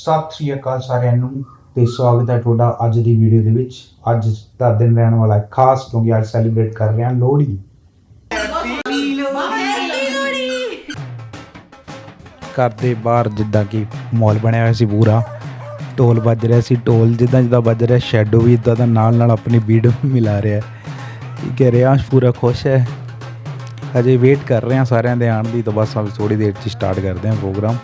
ਸਤਿ ਸ਼੍ਰੀ ਅਕਾਲ ਸਾਰਿਆਂ ਨੂੰ ਤੇ ਸਵਾਗਤ ਹੈ ਤੁਹਾਡਾ ਅੱਜ ਦੀ ਵੀਡੀਓ ਦੇ ਵਿੱਚ। ਅੱਜ ਦਾ ਦਿਨ ਰਹਿਣ ਵਾਲਾ ਹੈ, ਖਾਸ ਕਿਉਂਕਿ ਅੱਜ ਸੈਲੀਬ੍ਰੇਟ ਕਰ ਰਹੇ ਹਾਂ ਲੋਹੜੀ। ਘਰ ਦੇ ਬਾਹਰ ਜਿੱਦਾਂ ਕਿ ਮਾਲ ਬਣਿਆ ਹੋਇਆ ਸੀ ਪੂਰਾ, ਢੋਲ ਵੱਜ ਰਿਹਾ ਸੀ, ਢੋਲ ਜਿੱਦਾਂ ਜਿੱਦਾਂ ਵੱਜ ਰਿਹਾ ਸ਼ੈਡੋ ਵੀ ਇਦਾਂ ਦਾ ਨਾਲ ਨਾਲ ਆਪਣੀ ਬੀਟ ਮਿਲਾ ਰਿਹਾ ਠੀਕ ਹੈ ਰਿਆਂਸ਼ ਪੂਰਾ ਖੁਸ਼ ਹੈ। ਅਜੇ ਵੇਟ ਕਰ ਰਹੇ ਹਾਂ ਸਾਰਿਆਂ ਦੇ ਆਉਣ ਦੀ, ਤਾਂ ਬਸ ਅਸੀਂ ਥੋੜੀ ਦੇਰ 'ਚ ਸਟਾਰਟ ਕਰਦੇ ਹਾਂ ਪ੍ਰੋਗਰਾਮ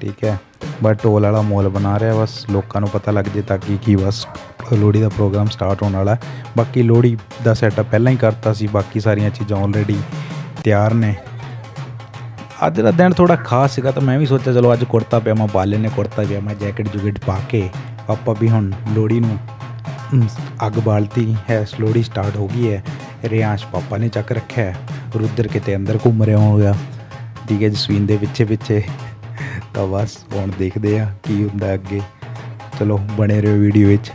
ਠੀਕ ਹੈ। ਬਟ ਢੋਲ ਵਾਲਾ ਮੋਲ ਬਣਾ ਰਿਹਾ ਬਸ। ਲੋਕਾਂ ਨੂੰ ਪਤਾ ਲੱਗ ਜੇ ਤਾਂ ਕਿ ਕੀ ਬਸ ਲੋਹੜੀ ਦਾ ਪ੍ਰੋਗਰਾਮ ਸਟਾਰਟ ਹੋਣ ਵਾਲਾ ਬਾਕੀ ਲੋਹੜੀ ਦਾ ਸੈਟਅਪ ਪਹਿਲਾਂ ਹੀ ਕਰਤਾ ਸੀ। ਬਾਕੀ ਸਾਰੀਆਂ ਚੀਜ਼ਾਂ ਆਲਰੇਡੀ ਤਿਆਰ ਨੇ। ਅੱਜ ਦਾ ਦਿਨ ਥੋੜਾ ਖਾਸ ਸੀਗਾ ਤਾਂ ਮੈਂ ਵੀ ਸੋਚਿਆ, ਚਲੋ ਅੱਜ ਕੁੜਤਾ ਪਜਾਮਾ ਪਾ ਲੈਨੇ ਕੁੜਤਾ ਪਜਾਮਾ ਜੈਕਟ ਜੁਗਟ ਪਾ ਕੇ ਆਪਾਂ ਵੀ ਹੁਣ ਲੋਹੜੀ ਨੂੰ ਅੱਗ ਬਾਲਤੀ ਹੈ। ਲੋਹੜੀ ਸਟਾਰਟ ਹੋ ਗਈ ਹੈ। ਰਿਆਂਸ਼ ਪਾਪਾ ਨੇ ਚੱਕ ਰੱਖਿਆ ਹੈ। ਰੁੱਦਰ ਕਿਤੇ ਅੰਦਰ ਘੁੰਮ ਰਿਹਾ ਹੋਗਾ ਠੀਕ ਹੈ ਜਸਵੀਨ ਦੇ ਪਿੱਛੇ ਪਿੱਛੇ ਤਾਂ ਬਸ ਹੁਣ ਦੇਖਦੇ ਆ ਕੀ ਹੁੰਦਾ ਅੱਗੇ। ਚਲੋ, ਬਣੇ ਰਹੋ ਵੀਡੀਓ ਵਿੱਚ।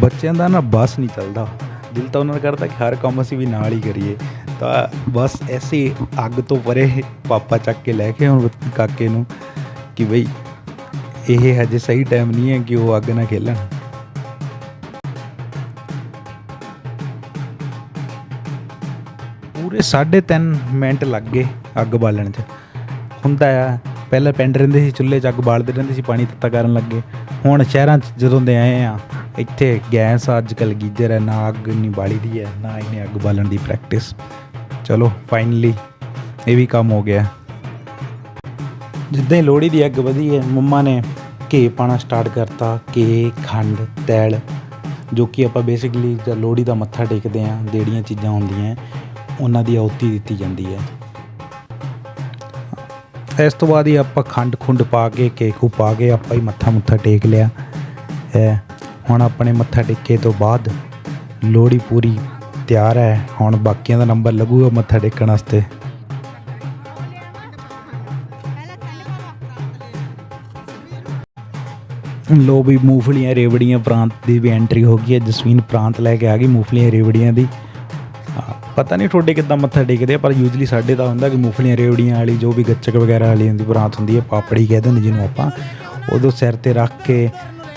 ਬੱਚਿਆਂ ਦਾ ਨਾ ਬਸ ਨਹੀਂ ਚੱਲਦਾ। ਦਿਲ ਤਾਂ ਉਹਨਾਂ ਦਾ ਕਰਦਾ ਕਿ ਹਰ ਕੰਮ ਅਸੀਂ ਵੀ ਨਾਲ ਹੀ ਕਰੀਏ। ਤਾਂ ਬਸ ਐਸੀ ਅੱਗ ਤੋਂ ਪਰੇ ਪਾਪਾ ਚੱਕ ਕੇ ਲੈ ਕੇ ਹੁਣ ਕਾਕੇ ਨੂੰ ਕਿ ਬਈ ਇਹ ਹਜੇ ਸਹੀ ਟਾਈਮ ਨਹੀਂ ਹੈ ਕਿ ਉਹ ਅੱਗ ਨਾਲ ਖੇਲਣ। ਪੂਰੇ 3.5 ਮਿੰਟ ਲੱਗ ਗਏ ਅੱਗ ਬਾਲਣ 'ਚ। ਹੁੰਦਾ ਆ। ਪਹਿਲਾਂ ਪਿੰਡ ਰਹਿੰਦੇ ਸੀ ਚੁੱਲ੍ਹੇ 'ਚ ਅੱਗ ਬਾਲਦੇ ਰਹਿੰਦੇ ਸੀ ਪਾਣੀ ਤੱਤਾ ਕਰਨ ਲੱਗੇ। ਹੁਣ ਸ਼ਹਿਰਾਂ 'ਚ ਜਦੋਂ ਦੇ ਆਏ ਆ ਇੱਥੇ ਗੈਸ ਆ, ਅੱਜ ਕੱਲ੍ਹ ਗੀਜ਼ਰ ਹੈ ਨਾ ਅੱਗ ਨਹੀਂ ਬਾਲੀ ਦੀ ਹੈ ਨਾ ਇਹਨੇ ਅੱਗ ਬਾਲਣ ਦੀ ਪ੍ਰੈਕਟਿਸ ਚਲੋ ਫਾਈਨਲੀ ਇਹ ਵੀ ਕੰਮ ਹੋ ਗਿਆ। ਜਿੱਦਾਂ ਹੀ ਲੋਹੜੀ ਦੀ ਅੱਗ ਵਧੀ ਹੈ ਮੰਮਾ ਨੇ ਘੇ ਪਾਣਾ ਸਟਾਰਟ ਕਰਤਾ ਘੇ ਖੰਡ ਤੈਲ ਜੋ ਕਿ ਆਪਾਂ ਬੇਸਿਕਲੀ ਜਦ ਲੋਹੜੀ ਦਾ ਮੱਥਾ ਟੇਕਦੇ ਆਂ ਜਿਹੜੀਆਂ ਚੀਜ਼ਾਂ ਹੁੰਦੀਆਂ ਉਹਨਾਂ ਦੀ ਆਉਤੀ ਦਿੱਤੀ ਜਾਂਦੀ ਹੈ। ਇਸ ਤੋਂ ਬਾਅਦ ਹੀ ਆਪਾਂ ਖੰਡ ਖੁੰਡ ਪਾ ਕੇ, ਕੇਕੂ ਪਾ ਕੇ ਆਪਾਂ ਹੀ ਮੱਥਾ ਮੁੱਥਾ ਟੇਕ ਲਿਆ। ਹੈ ਹੁਣ ਆਪਣੇ ਮੱਥਾ ਟੇਕੇ ਤੋਂ ਬਾਅਦ ਲੋਹੜੀ ਪੂਰੀ ਤਿਆਰ ਹੈ ਹੁਣ ਬਾਕੀਆਂ ਦਾ ਨੰਬਰ ਲੱਗੂਗਾ ਮੱਥਾ ਟੇਕਣ ਵਾਸਤੇ। ਲੋ ਵੀ ਮੂੰਗਫਲੀਆਂ ਰੇਵੜੀਆਂ ਪ੍ਰਾਂਤ ਦੀ ਵੀ ਐਂਟਰੀ ਹੋ ਗਈ ਹੈ ਜਸਵੀਨ ਪ੍ਰਾਂਤ ਲੈ ਕੇ ਆ ਗਈ ਮੂੰਗਫਲੀਆਂ ਰੇਵੜੀਆਂ ਦੀ। ਪਤਾ ਨਹੀਂ ਤੁਹਾਡੇ ਕਿੱਦਾਂ ਮੱਥਾ ਟੇਕਦੇ ਆ, ਪਰ ਯੂਜੂਲੀ ਸਾਡੇ ਤਾਂ ਹੁੰਦਾ ਕਿ ਮੂੰਗਫਲੀਆਂ ਰੇਵੜੀਆਂ ਵਾਲੀ, ਜੋ ਵੀ ਗੱਚਕ ਵਗੈਰਾ ਵਾਲੀ ਹੁੰਦੀ, ਬਰਾਤ ਹੁੰਦੀ ਹੈ, ਪਾਪੜੀ ਕਹਿੰਦੇ ਨੇ ਜਿਹਨੂੰ ਆਪਾਂ। ਉਦੋਂ ਸਿਰ ਤੇ ਰੱਖ ਕੇ,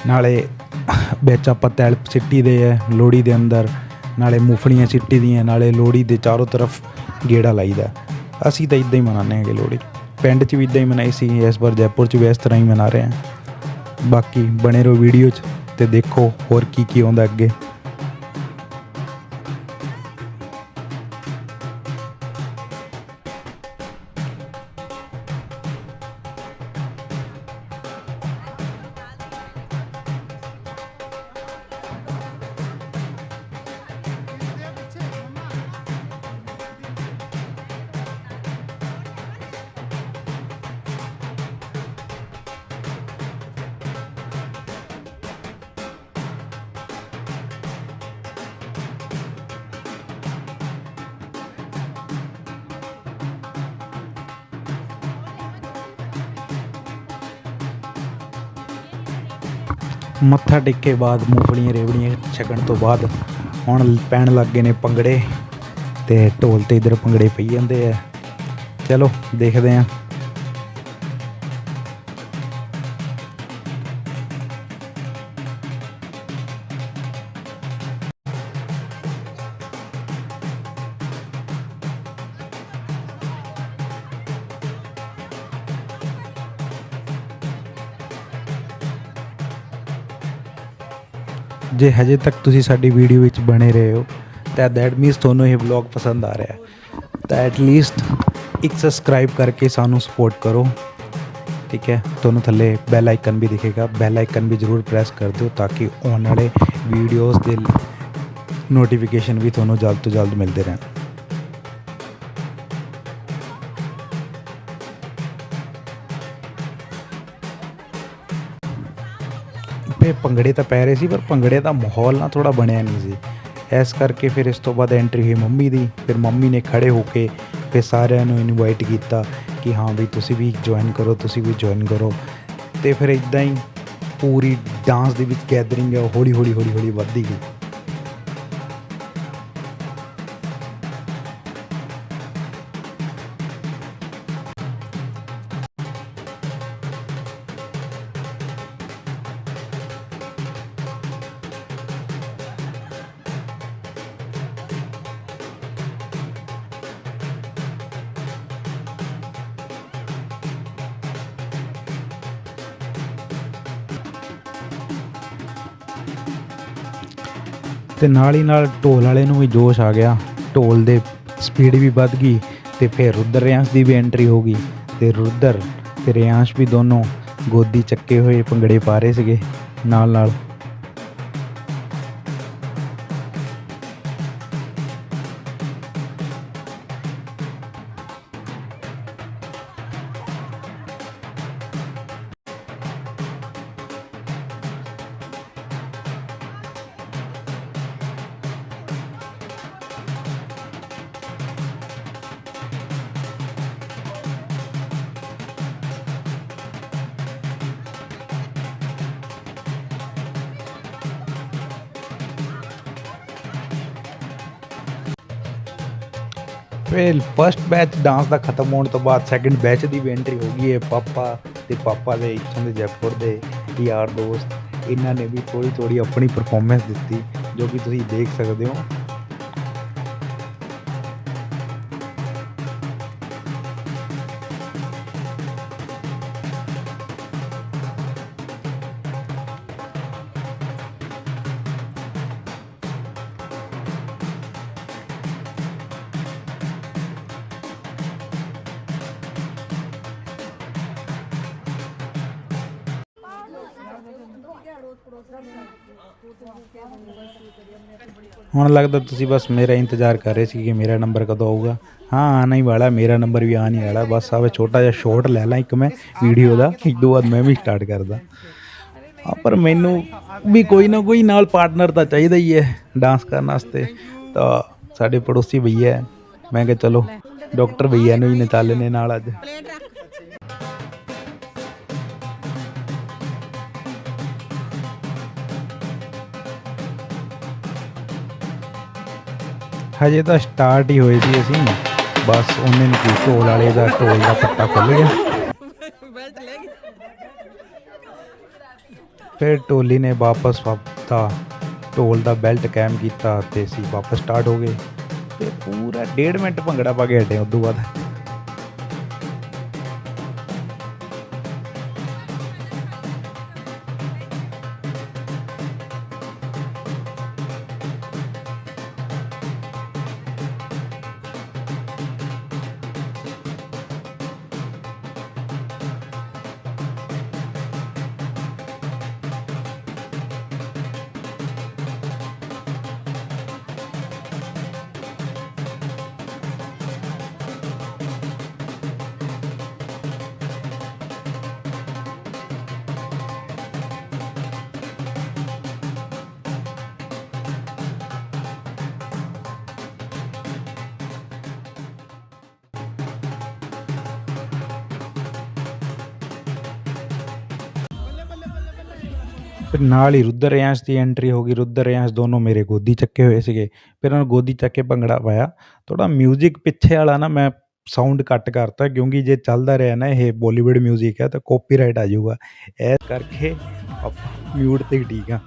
ਨਾਲੇ ਵਿੱਚ ਆਪਾਂ ਤੈਲ ਸਿੱਟੀ ਦੇ ਹੈ ਲੋਹੜੀ ਦੇ ਅੰਦਰ, ਨਾਲੇ ਮੂੰਗਫਲੀਆਂ ਸਿੱਟੀ ਦੀਆਂ, ਨਾਲੇ ਲੋਹੜੀ ਦੇ ਚਾਰੋਂ ਤਰਫ ਗੇੜਾ ਲਾਈਦਾ। ਅਸੀਂ ਤਾਂ ਇਦਾਂ ਹੀ ਮਨਾਉਂਦੇ ਹਾਂਗੇ ਲੋਹੜੀ। ਪਿੰਡ 'ਚ ਵੀ ਇਦਾਂ ਹੀ ਮਨਾਈ ਸੀ, ਇਸ ਵਾਰ ਜੈਪੁਰ 'ਚ ਵੀ ਇਸ ਤਰ੍ਹਾਂ ਹੀ ਮਨਾ ਰਹੇ ਹਾਂ। ਬਾਕੀ ਬਣੇ ਰਹੋ ਵੀਡੀਓ 'ਚ ਤੇ ਦੇਖੋ ਹੋਰ ਕੀ ਕੀ ਆਉਂਦਾ ਅੱਗੇ। ਮੱਥਾ ਟੇਕੇ ਬਾਅਦ ਮੂੰਗਫਲੀਆਂ ਰੇਵੜੀਆਂ ਛਕਣ ਤੋਂ ਬਾਅਦ ਹੁਣ ਪੈਣ ਲੱਗ ਗਏ ਨੇ ਪੰਗੜੇ ਤੇ ਢੋਲ ਤੇ ਇਧਰ ਪੰਗੜੇ ਪਈ ਜਾਂਦੇ ਆ। ਚਲੋ, ਦੇਖਦੇ ਆਂ। ਜੇ ਹਜੇ ਤੱਕ ਤੁਸੀਂ ਸਾਡੀ ਵੀਡੀਓ ਵਿੱਚ ਬਣੇ ਰਹੇ ਹੋ, ਤਾਂ ਦੈਟ ਮੀਨਸ ਤੁਹਾਨੂੰ ਇਹ ਵਲੌਗ ਪਸੰਦ ਆ ਰਿਹਾ ਹੈ। ਤਾਂ ਐਟ ਲੀਸਟ ਇੱਕ ਸਬਸਕ੍ਰਾਈਬ ਕਰਕੇ ਸਾਨੂੰ ਸਪੋਰਟ ਕਰੋ, ਠੀਕ ਹੈ? ਤੁਹਾਨੂੰ ਥੱਲੇ ਬੈਲ ਆਈਕਨ ਵੀ ਦਿਖੇਗਾ। ਬੈਲ ਆਈਕਨ ਵੀ ਜ਼ਰੂਰ ਪ੍ਰੈਸ ਕਰ ਦਿਓ ਤਾਂ ਕਿ ਆਉਣ ਵਾਲੇ ਵੀਡੀਓਜ਼ ਦੇ ਨੋਟੀਫਿਕੇਸ਼ਨ ਵੀ ਤੁਹਾਨੂੰ ਜਲਦ ਤੋਂ ਜਲਦ ਮਿਲਦੇ ਰਹਿਣ। ਫੇ ਭੰਗੜੇ ਤਾਂ ਪੈ ਰਹੇ ਸੀ, ਪਰ ਭੰਗੜੇ ਦਾ ਮਾਹੌਲ ਨਾ ਥੋੜਾ ਬਣਿਆ ਨਹੀਂ ਸੀ। ਇਸ ਕਰਕੇ ਫਿਰ ਇਸ ਤੋਂ ਬਾਅਦ ਐਂਟਰੀ ਹੋਈ ਮੰਮੀ ਦੀ। ਫਿਰ ਮੰਮੀ ਨੇ ਖੜੇ ਹੋ ਕੇ ਫਿਰ ਸਾਰਿਆਂ ਨੂੰ ਇਨਵਾਈਟ ਕੀਤਾ ਕਿ ਹਾਂ ਵੀ ਤੁਸੀਂ ਵੀ ਜੁਆਇਨ ਕਰੋ, ਤੁਸੀਂ ਵੀ ਜੁਆਇਨ ਕਰੋ। ਤੇ ਫਿਰ ਇਦਾਂ ਹੀ ਪੂਰੀ ਡਾਂਸ ਦੇ ਵਿੱਚ ਗੈਦਰਿੰਗ ਹੈ ਉਹ ਹੌਲੀ ਹੌਲੀ ਹੌਲੀ ਹੌਲੀ ਵੱਧਦੀ ਗਈ। ਤੇ ਨਾਲ ਹੀ ਨਾਲ ਢੋਲ ਵਾਲੇ ਨੂੰ ਵੀ ਜੋਸ਼ ਆ ਗਿਆ। ਢੋਲ ਦੇ ਸਪੀਡ ਵੀ ਵੱਧ ਗਈ ਤੇ ਫਿਰ ਰੁਦਰ ਰਿਆਂਸ਼ ਦੀ ਵੀ ਐਂਟਰੀ ਹੋ ਗਈ ਤੇ ਰੁਦਰ ਤੇ ਰਿਆਂਸ਼ ਵੀ ਦੋਨੋਂ ਗੋਦੀ ਚੱਕੇ ਹੋਏ ਭੰਗੜੇ ਪਾ ਰਹੇ ਸੀਗੇ ਨਾਲ ਨਾਲ। ਫਿਰ ਫਸਟ ਬੈਚ ਡਾਂਸ ਦਾ ਖਤਮ ਹੋਣ ਤੋਂ ਬਾਅਦ ਸੈਕੰਡ ਬੈਚ ਦੀ ਵੀ ਐਂਟਰੀ ਹੋ ਗਈ ਹੈ ਪਾਪਾ ਤੇ ਪਾਪਾ ਦੇ, ਇੱਥੋਂ ਦੇ ਜੈਪੁਰ ਦੇ ਯਾਰ ਦੋਸਤ। ਇਹਨਾਂ ਨੇ ਵੀ ਥੋੜੀ ਥੋੜੀ ਆਪਣੀ ਪਰਫਾਰਮੈਂਸ ਦਿੱਤੀ, ਜੋ ਕਿ ਤੁਸੀਂ ਦੇਖ ਸਕਦੇ ਹੋ। ਹੁਣ ਲੱਗਦਾ ਤੁਸੀਂ ਬਸ ਮੇਰਾ ਇੰਤਜ਼ਾਰ ਕਰ ਰਹੇ ਸੀ ਕਿ ਮੇਰਾ ਨੰਬਰ ਕਦੋਂ ਆਊਗਾ। ਹਾਂ, ਆਉਣਾ ਹੀ ਵਾਲਾ, ਮੇਰਾ ਨੰਬਰ ਵੀ ਆਉਣ ਹੀ ਵਾਲਾ। ਬਸ ਆਵੇ ਛੋਟਾ ਜਿਹਾ ਸ਼ਾਰਟ ਲੈ ਲਾਂ ਇੱਕ ਮੈਂ ਵੀਡੀਓ ਦਾ, ਇੱਕ ਦੋ ਬਾਅਦ ਮੈਂ ਵੀ ਸਟਾਰਟ ਕਰਦਾ। ਪਰ ਮੈਨੂੰ ਵੀ ਕੋਈ ਨਾ ਕੋਈ ਨਾਲ ਪਾਰਟਨਰ ਤਾਂ ਚਾਹੀਦਾ ਹੀ ਹੈ ਡਾਂਸ ਕਰਨ ਵਾਸਤੇ। ਤਾਂ ਸਾਡੇ ਪੜੋਸੀ ਭਈਆ ਮੈਂ ਕਿਹਾ ਚਲੋ ਡਾਕਟਰ ਭਈਆ ਨੂੰ ਹੀ ਨਚਾ ਲੈਨੇ ਨਾਲ ਅੱਜ। ਹਜੇ ਤਾਂ ਸਟਾਰਟ ਹੀ ਹੋਏ ਸੀ ਅਸੀਂ। ਬਸ ਉਹਨੇ ਨੂੰ ਕੀ ਢੋਲ ਵਾਲੇ ਦਾ, ਢੋਲ ਦਾ ਪੱਟਾ ਖੁੱਲ ਗਿਆ। ਫਿਰ ਟੋਲੀ ਨੇ ਵਾਪਸ ਵਾਪਤਾ ਢੋਲ ਦਾ ਬੈਲਟ ਕੈਮ ਕੀਤਾ ਤੇ ਅਸੀਂ ਵਾਪਸ ਸਟਾਰਟ ਹੋ ਗਏ। ਤੇ ਪੂਰਾ ਡੇਢ ਮਿੰਟ ਭੰਗੜਾ ਪਾ ਕੇ ਹਟੇ ਤੋਂ ਬਾਅਦ। ਫਿਰ ਨਾਲ ਹੀ ਰੁਦਰ ਰਿਆਂਸ਼ ਦੀ ਐਂਟਰੀ ਹੋ ਗਈ ਰੁਦਰ ਰਿਆਂਸ਼ ਦੋਨੋਂ ਮੇਰੇ ਗੋਦੀ ਚੱਕੇ ਹੋਏ ਸੀਗੇ ਫਿਰ ਉਹਨਾਂ ਨੂੰ ਗੋਦੀ ਚੱਕ ਕੇ ਭੰਗੜਾ ਪਾਇਆ ਥੋੜਾ 뮤직 ਪਿੱਛੇ ਵਾਲਾ ਨਾ ਮੈਂ ਸਾਊਂਡ ਕੱਟ ਕਰਤਾ ਕਿਉਂਕਿ ਜੇ ਚੱਲਦਾ ਰਿਹਾ ਨਾ ਇਹ ਬਾਲੀਵੁੱਡ 뮤직 ਹੈ ਤਾਂ ਕਾਪੀਰਾਈਟ ਆ ਜਾਊਗਾ ਇਸ ਕਰਕੇ ਆਪਾਂ ਮਿਊਟ ਤੇ ਹੀ ਠੀਕ ਆ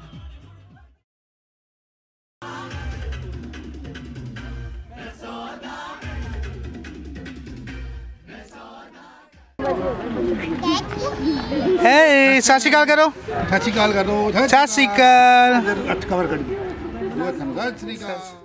ਹੇ ਸਤਿ ਸ਼੍ਰੀ ਅਕਾਲ ਕਰੋ। ਸਤਿ ਸ਼੍ਰੀ ਅਕਾਲ ਕਰ। ਸਤਿ ਸ਼੍ਰੀ ਅਕਾਲ। ਅੱਠ ਕਵਰ ਕੱਢ ਦੋ ਤੁਹਾਨੂੰ ਸਤਿ ਸ਼੍ਰੀ ਅਕਾਲ।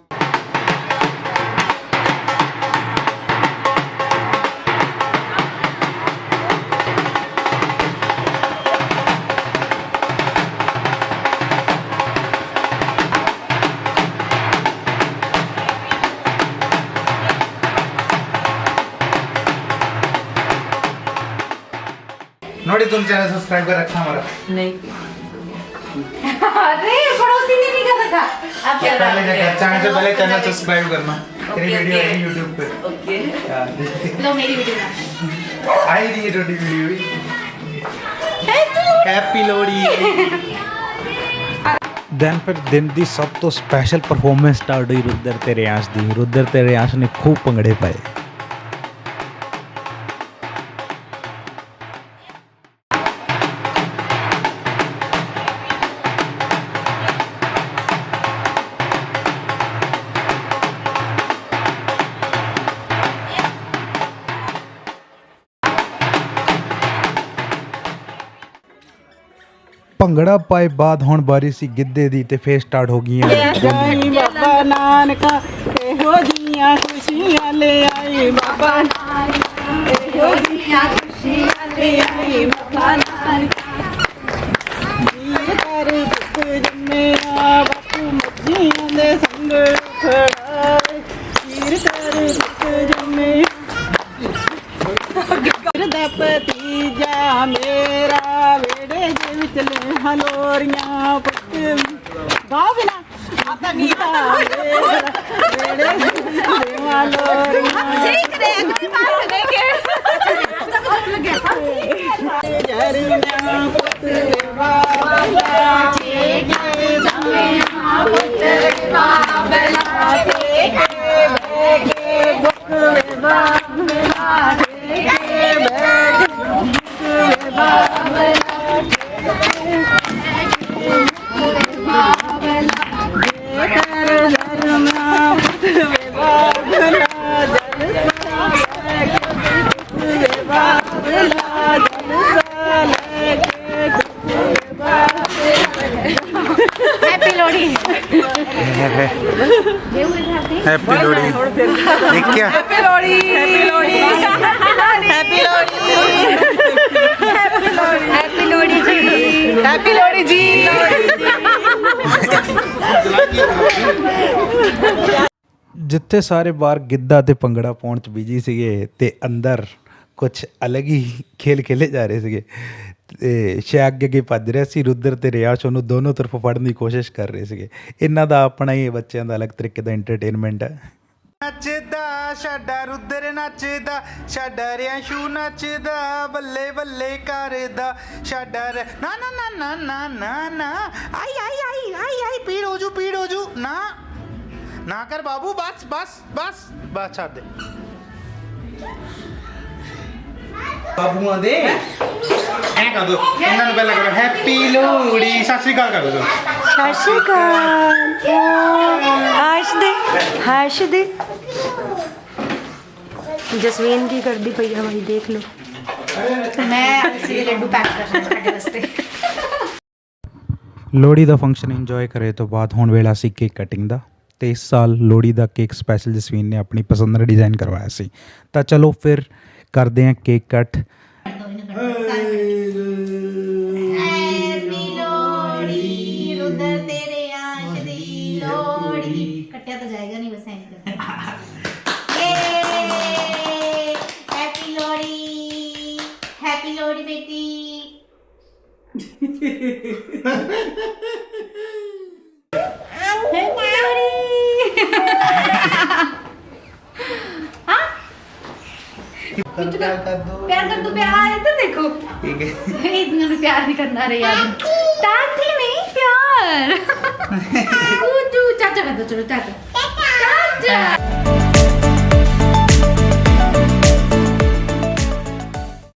ನೋಡಿ तुम चैनल सब्सक्राइब कर रखा हमारा नहीं अरे पड़ोसी ने नहीं कर रखा आप क्या पहले डाल रहे क्या हैं? चैनल से पहले चैनल ओके, सब्सक्राइब करना तेरी ओके, वीडियो ओके। आएगी यूट्यूब पे ओके लो मेरी वीडियो ना आई रही है छोटी वीडियो भी हैप्पी लोहड़ी ਦੈਨ ਫਿਰ ਦਿਨ ਦੀ ਸਭ ਤੋਂ ਸਪੈਸ਼ਲ ਪਰਫਾਰਮੈਂਸ ਸਟਾਰਟ ਹੋਈ ਰੁਦਰ ਤੇ ਰਿਆਂਸ਼ ਦੀ ਰੁਦਰ ਤੇ ਰਿਆਂਸ਼ ਨੇ ਖੂਬ ਭੰਗੜੇ ਪਾਏ ਭੰਗੜਾ ਪਾਏ ਬਾਅਦ ਹੁਣ ਬਾਰੀ ਸੀ ਗਿੱਧੇ ਦੀ ਤੇ ਫੇਰ ਸਟਾਰਟ ਹੋ ਗਈਆਂ। ਜਾਈ ਬਾਬਾ ਨਾਨਕਾ, ਇਹੋ ਜੀਆਂ ਖੁਸ਼ੀਆਂ ਲੈ ਆਈ ਬਾਬਾ ਇਹੋ ਜੀਆਂ ਖੁਸ਼ੀਆਂ ਲੈ ਆਈ ਬਾਬਾ ਜੀ ਲੱਗਦਾ ਭਤੀਜਾ ਮੇਰਾ ਵੇੜੇ ਦੇ ਵਿੱਚ ਲੈਹਾਂ ਲੋਰੀਆਂ ਪੁੱਤ। ਬਾਬਲਾ ਆਪਾਂ ਨਹੀਂ ਵੇੜੇ ਦੇ ਲੋਰੀਆਂ। ਸੇਕ ਦੇ ਅਗਲੇ ਮਾਰ ਦੇਗੇ ਜਰਨਾ ਪੁੱਤ ਬਾਬਲਾ ਠੀਕ ਹੈ ਜਮੇ ਨਾ ਪੁੱਤ ਬਾਬਲਾ ਠੀਕ ਲੋਹੜੀ। ਹੈਪੀ ਲੋਹੜੀ। ਦੇਖਿਆ? Happy Lohri. Happy Lohri. Happy Lohri. Happy Lohri ji. Happy Lohri ਜੀ। ਜਿੱਥੇ ਸਾਰੇ ਬਾਹਰ ਗਿੱਧਾ ਤੇ ਪੰਗੜਾ ਪਾਉਣ ਚ ਬਿਜ਼ੀ ਸੀਗੇ ਤੇ ਅੰਦਰ ਕੁਝ ਅਲੱਗ ਹੀ ਖੇਲ ਖੇਲੇ ਜਾ ਰਹੇ ਸੀਗੇ ਸ਼ੈ ਅੱਗੇ ਅੱਗੇ ਭੱਜ ਰਿਹਾ ਸੀ, ਰੁੱਦਰ ਤੇ ਰਿਆਸ਼ ਉਹਨੂੰ ਦੋਨੋਂ ਤਰਫੋਂ ਫੜਨ ਦੀ ਕੋਸ਼ਿਸ਼ ਕਰ ਰਹੇ ਸੀਗੇ। ਇਹਨਾਂ ਦਾ ਆਪਣਾ ਹੀ ਬੱਚਿਆਂ ਦਾ ਅਲੱਗ ਤਰੀਕੇ ਦਾ ਐਂਟਰਟੇਨਮੈਂਟ ਹੈ ਨੱਚਦਾ, ਸਾਡਾ ਰੁੱਦਰ ਨੱਚਦਾ, ਸਾਡਾ ਰਿਆਸ਼ੂ ਨੱਚਦਾ ਬੱਲੇ ਬੱਲੇ ਕਰਦਾ, ਸਾਡਾ ਨਾ ਨਾ ਨਾ ਨਾ ਨਾ ਨਾ ਨਾ। ਆਈ ਆਈ ਆਈ ਆਈ ਆਈ, ਪੀੜ ਹੋ ਜੂ, ਪੀੜ ਹੋ ਜੂ। ਨਾ ਨਾ ਕਰ ਬਾਬੂ, ਬਸ ਬਸ ਬਸ ਬਸ, ਛੱਡ ਦੇ। ਬਾਬੂਆਂ ਦੇ। ਐ ਕਰ ਦੋ। ਇਹਨਾਂ ਨੂੰ ਪਹਿਲਾਂ ਕਰੋ ਹੈਪੀ ਲੋਹੜੀ। ਸਤਿ ਸ਼੍ਰੀ ਅਕਾਲ ਕਰ ਦੋ ਸਤਿ ਸ਼੍ਰੀ ਅਕਾਲ। ਆਸ਼ ਦੇ ਹਾਸ਼ ਦੇ। ਜਸਵੀਨ ਕੀ ਕਰਦੀ ਪਈ ਆ ਭਾਈ ਦੇਖ ਲਓ। ਮੈਂ ਅਸੀਂ ਲੱਡੂ ਪੈਕ ਕਰਨਾ ਤੁਹਾਡੇ ਦਾ ਫੰਕਸ਼ਨ ਇੰਜੋਏ ਕਰੇ ਤੋਂ ਬਾਅਦ ਹੁਣ ਵੇਲਾ ਸੀ ਕੇਕ ਕਟਿੰਗ ਦਾ। ਤੇ ਇਸ ਸਾਲ ਲੋਹੜੀ ਦਾ ਕੇਕ ਸਪੈਸ਼ਲ ਜਸਵੀਨ ਨੇ ਆਪਣੀ ਪਸੰਦ ਦਾ ਕਰਵਾਇਆ ਸੀ। ਤਾਂ ਚਲੋ ਫਿਰ ਕਰਦੇ ਹਾਂ ਕੇਕ ਕੱਟ। ਕੱਟਿਆ ਤਾਂ ਜਾਏਗਾ ਨਹੀਂ ਬਸ ਐਂ ਏ ਹੈਪੀ ਲੋਹੜੀ ਹੈਪੀ ਲੋਹੜੀ ਬੇਟੀ ਹੈਪੀ ਲੋਹੜੀ ਹਾਂ इतना कर दो प्यार कर दो प्यार इधर देखो ठीक है इतना भी प्यार नहीं करना रे यार तांती नहीं प्यार कूदू चाचा कर दो चलो चाचा चाचा